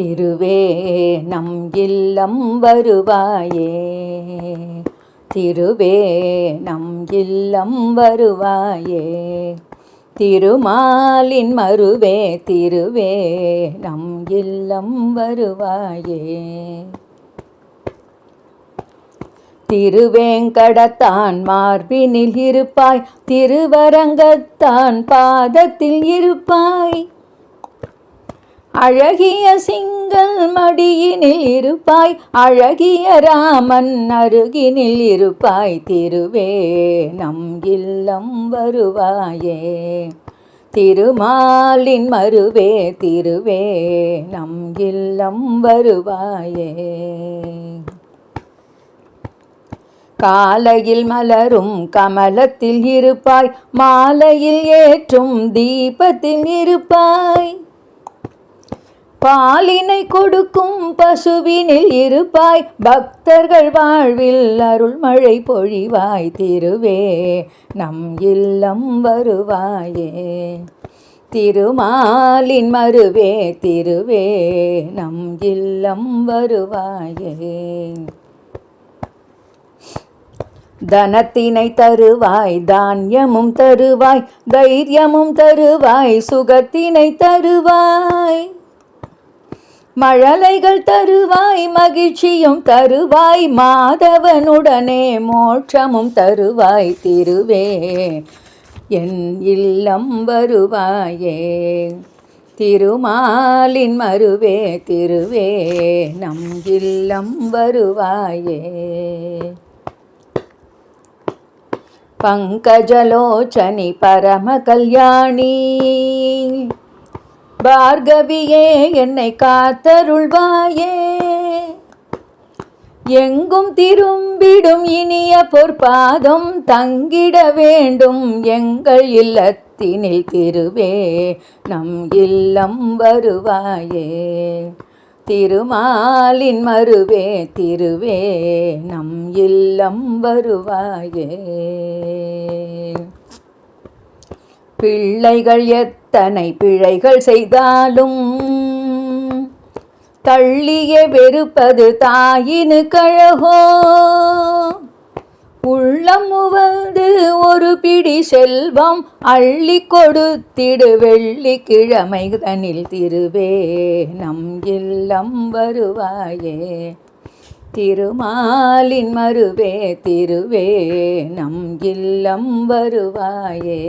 திருவே நம் இல்லம் வருவாயே. திருவே நம் இல்லம் வருவாயே. திருமாலின் மருவே திருவே நம் இல்லம் வருவாயே. திருவேங்கடத்தான் மார்பினில் இருப்பாய் திருவரங்கத்தான் பாதத்தில் இருப்பாய். அழகிய சிங்கள் மடியினில் இருப்பாய் அழகிய ராமன் அருகினில் இருப்பாய். திருவே நம் இல்லம் வருவாயே. திருமாலின் மருவே திருவே நம் இல்லம் வருவாயே. காலையில் மலரும் கமலத்தில் இருப்பாய் மாலையில் ஏற்றும் தீபத்தில் இருப்பாய். பாலினை கொடுக்கும் பசுவினில் இருப்பாய். பக்தர்கள் வாழ்வில் அருள்மழை பொழிவாய் திருவே. நம் இல்லம் வருவாயே. திருமாலின் மருவே திருவே. நம் இல்லம் வருவாயே. தனத்தினை தருவாய் தானியமும் தருவாய் தைரியமும் தருவாய் சுகத்தினை தருவாய். மழலைகள் தருவாய் மகிழ்ச்சியும் தருவாய் மாதவனுடனே மோட்சமும் தருவாய் திருவே. என் இல்லம் வருவாயே திருமாலின் மருவே திருவே. நம் இல்லம் வருவாயே. பங்கஜலோச்சனி பரம கல்யாணி பார்கவியே என்னை காத்தருள்வாயே. எங்கும் திரும்பிடும் இனிய பொற்பாதம் தங்கிட வேண்டும் எங்கள் இல்லத்தினில் திருவே நம் இல்லம் வருவாயே. திருமாலின் மருவே திருவே நம் இல்லம் வருவாயே. பிள்ளைகள் எத்தனை பிழைகள் செய்தாலும் தள்ளிய வெறுப்பது தாயினு கழகோ. உள்ளம் உவந்து ஒரு பிடி செல்வம் அள்ளி கொடுத்திடு வெள்ளிக்கிழமை தனில் திருவே நம் இல்லம் வருவாயே. திருமாலின் மருவே திருவே நம் இல்லம் வருவாயே.